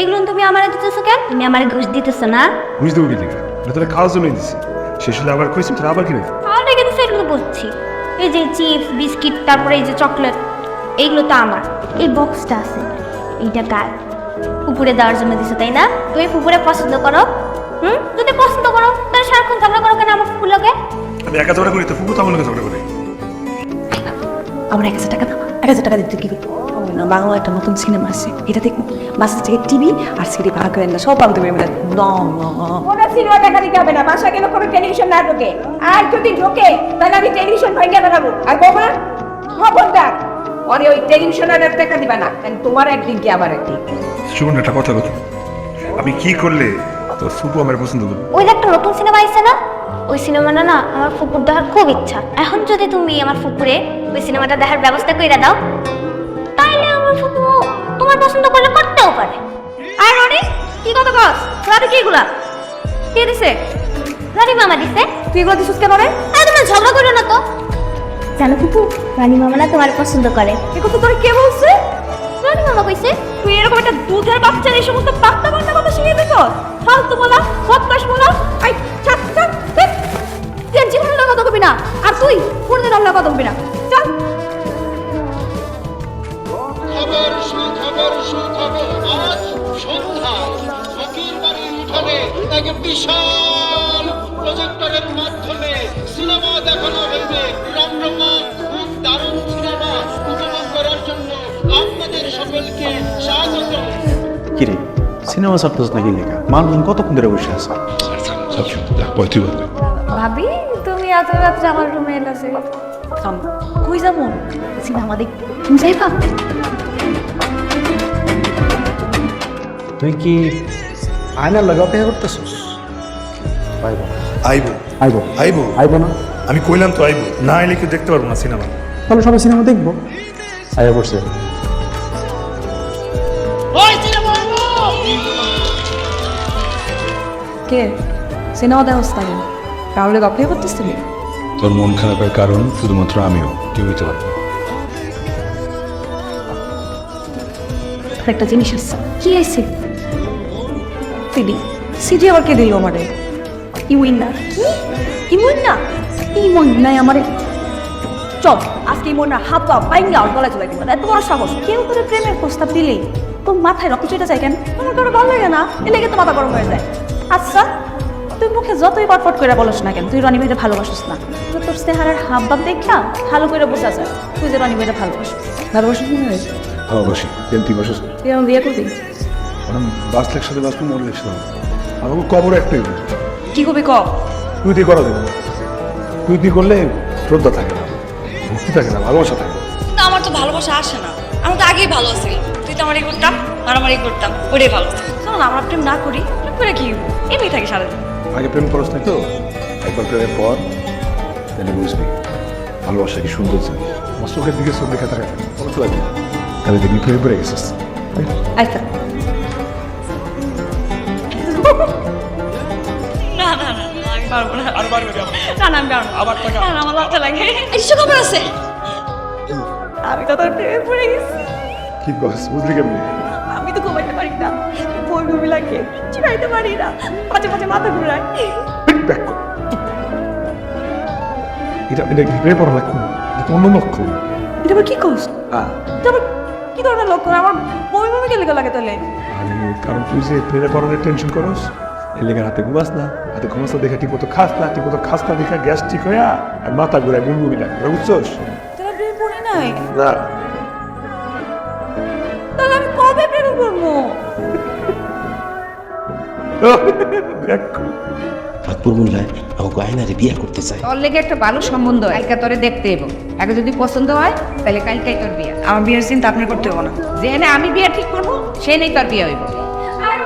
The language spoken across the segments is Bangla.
এগুলো তুমি আমার দিতেছো কেন? তুমি আমার ঘুষ দিতেছো না? ঘুষ দেবো কি লিখা? এটা তোরা খাওয়ার জন্যই দিছি। শেষ হলে আবার কইছি তোরা আবার কিনে আমার রেখে দিচ্ছে এগুলো বলছি এই যে চিপস বিস্কিট তারপরে এই যে চকলেট এইগুলো তো আমার। এই বক্সটা আছে এইটা কার? পুকুরে দেওয়ার জন্য দিছো তাই না? তুমি পুকুরে পছন্দ করো হুম? যদি পছন্দ করো তাহলে সারাক্ষণ ঝগড়া করো কেন আমার ফুপুর লগে? আমি একা ঝগড়া করি তো ফুকু তো আমার লোকে ঝগড়া করি। আমার এক হাজার টাকা দাও এক হাজার টাকা দিতে কি করব? ও না। বাংলা একটা নতুন সিনেমা আছে। এটা দেখব। থেকে টিভি আর সিডি ভাগ করে না। সব না কোনো সিনেমা দেখা দিতে হবে না। বাসা গেলে কোনো টেলিভিশন না ঢোকে। আর যদি ঢোকে তাহলে আমি টেলিভিশন বেড়াবো। আর বাবা খবরদার। পরে ওই টেলিভিশন আর টাকা দিবা না। কারণ তোমার একদিন কি আবার একদিন। শুনুন একটা কথা কথা আমি কি করলে ফুপু আমার পছন্দ করবে? ওই যে একটা নতুন সিনেমা আইছে না? ওই সিনেমাটা না আমার ফুপুর দেখার খুব ইচ্ছা। এখন যদি তুমি আমার ফুপুরে ওই সিনেমাটা দেখার ব্যবস্থা করে দাও আমার তোমার পছন্দ করলে করতেও পারে। আর রনি কি কথা কস? রাতে কি এগুলা? কে দিছে? রানী মামা দিছে। তুই এগুলো দিছিস কেন রে? আরে তোমরা ঝগড়া করো না তো। জানো ফুপু রানী মামা না তোমার পছন্দ করে। এ কথা তোর কে বলছে? রানী মামা কইছে তুই এরকম একটা দুধের বাচ্চার এই সমস্ত পাত্তা পাত্তা কথা শিখিয়ে দেখো ফালতু বলা বদমাস বলা। আই ছাড় ছাড়। তুই লোক কথা কবি না। আর তুই কোনদিন আল্লাহ কথা কবি না। চল। সুখবর সুখবর আজ সন্ধ্যায় ফকির বাড়ির উঠানে এক বিশাল প্রজেক্টরের মাধ্যমে সিনেমা দেখানো হইবে রমরমা খুব দারুণ সিনেমা উপভোগ করার জন্য আপনাদের সকলকে স্বাগত। কিরে সিনেমা সারতেছ নাকি লেখা? মানুষ কতক্ষণ ধরে বসে আছে? ভাবি তুমি এত রাত্রে আমার রুমে এলাছে কই যাব? সিনেমা দেখ তুমি যাইবা? তুই কি আয়নার লাগা অপেক্ষা করতেছিস? পাইব আইবো। আইব? আইবো। আইব না? আমি কইলাম তো আইবো। না আইলে কেউ দেখতে পারব না সিনেমা। তাহলে সবাই সিনেমা দেখব। আয়া পড়ছে। কে? সিনেমা দেওয়া হস্তায় কারোর অপেক্ষা করতেছিলি? তোর মন খারাপের কারণ শুধুমাত্র আমিও কেউ হইতে পারব একটা জিনিস আছে। কি আইছে? সিডি। সিডি আবার কে দিল আমারে। ইউইন কি? ইমুইন না আমারে। চপ আজকে ইমুইন হাত পা বাইঙ্গা আর গলায় চলে দিব। এত বড় সাহস। কেউ করে প্রেমের প্রস্তাব দিলেই তোর মাথায় রক্ত চলে যায় কেন? আমার কারও ভালো লাগে না। এ লেগে তো মাথা গরম হয়ে যায়। আচ্ছা তুই মুখে যতই পটপট করে বলস না কেন তুই রনি মেয়েটা ভালোবাসিস না। তো তোর চেহারার হাব ভাব দেখা ভালো করে বোঝা যায়। তুই যে রনি মেয়েটা ভালোবাসিস। ভালোবাসিস না ভালোবাসি। কেন তুই বসস তুই আমার বিয়ে করবি? কারণ বাঁচলে একসাথে বাঁচবো মরলে একসাথে আমাকে কবর একটাই। কি কবি ক? তুই দিয়ে করা দেবো। না। তুই দিয়ে করলে শ্রদ্ধা থাকে না ভক্তি থাকে না ভালোবাসা থাকে না। আমার তো ভালোবাসা আসে না। আমি তো আগেই ভালো আছি তুই তো আমার এই করতাম আর এই করতাম ওটাই ভালো। শোনো না আমরা প্রেম না করি প্রেম করে কি? এমনি থাকি সারাদিন। আগে প্রেম করস নাই তো? একবার প্রেমের পর তাহলে বুঝবি ভালোবাসা কি সুন্দর জিনিস। আমার চোখের দিকে চোখ দেখে থাকে ভালো লাগবে না। তাহলে দেখবি প্রেমে পড়ে গেছিস। আচ্ছা। না না না না, আমি পারব না। আর পারবে না না আমি পারব না। আবার টাকা। না আমার লজ্জা লাগে। এসব খবর আছে? আমি তো তোর প্রেমে পড়ে গেছি। কি বস বুঝলি কেমনি? আমি তো ঘুমাইতে পারি না। বই লাগে। পারি না। মাঝে মাঝে মাথা ঘুরায়। ব্যাক কর এটা এটা পড়া লক্ষণ? এটা তো অন্য লক্ষণ। এটা আবার কি করছ হ্যাঁ। এটা আবার কি ধরনের লক্ষণ? আমার বই বমি কে লেগে লাগে তাহলে? কারণ তুই যে প্রেমে পড়ানোর টেনশন করস এই লেগে হাতে ঘুমাস না হাতে ঘুমাস না দেখে ঠিক মতো খাস না ঠিক মতো খাস না দেখে গ্যাস ঠিক হয়ে আর মাথা ঘুরায় গুনগুনি লাগে বুঝছস? তাহলে প্রেমে পড়ি নাই? না। তাহলে আমি কবে প্রেমে পড়ব? দেখো। মোল্লায় আমাকে আয়নারে বিয়ে করতে চায়। তোর লেগে একটা ভালো সম্বন্ধ কালকে তোরে দেখতে এবো। আগে যদি পছন্দ হয় তাহলে কালকাই তোর বিয়ে। আমার বিয়ের চিন্তা আপনার করতে হবে না। আমি বিয়ে ঠিক করব সে নেই তার বিয়ে হইব। আর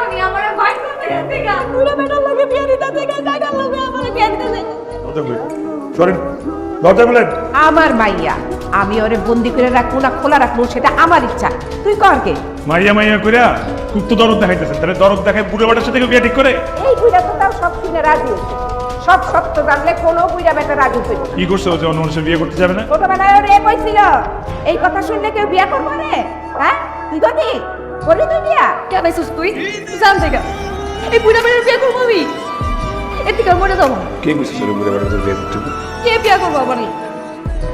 আমার মাইয়া আমি ওরে বন্দি করে রাখব না খোলা রাখব সেটা আমার ইচ্ছা। তুই কর কে? মাইয়া মাইয়া কইরা খুব তো দরদ দেখাইতেছেন। তাহলে দরদ দেখায় বুড়ো বাটার সাথে বিয়ে ঠিক করে? এই বুড়া তো তাও সব শুনে রাজি সব সত্য জানলে কোনো বুড়া বেটা রাজি হইব কি করছে ও যে অন্য মানুষের বিয়ে করতে যাবে না? ছোটবেলায় ওর কইছিল এই কথা শুনলে কেউ বিয়ে করবে না? হ্যাঁ? তুই কতি করে তুই বিয়া কেন আইসিস তুই? জান থেকে এই বুড়া বেড়ার বিয়ে করব আমি। এর থেকে মরে যাব। কে বুঝছিস রে বুড়া বেড়া তোর বিয়ে করতে? কে বিয়ে করব আবার?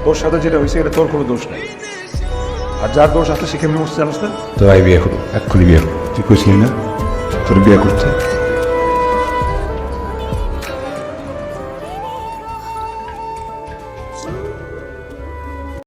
তোর সাথে যেটা হয়েছে এটা তোর কোনো দোষ নাই। আর যার দোষ আছে সে কেমনি বসছে জানিস না? তো আই বিয়ে করো এক্ষুনি বিয়ে করো। তুই কইছিলি না? তোর বিয়ে করতে।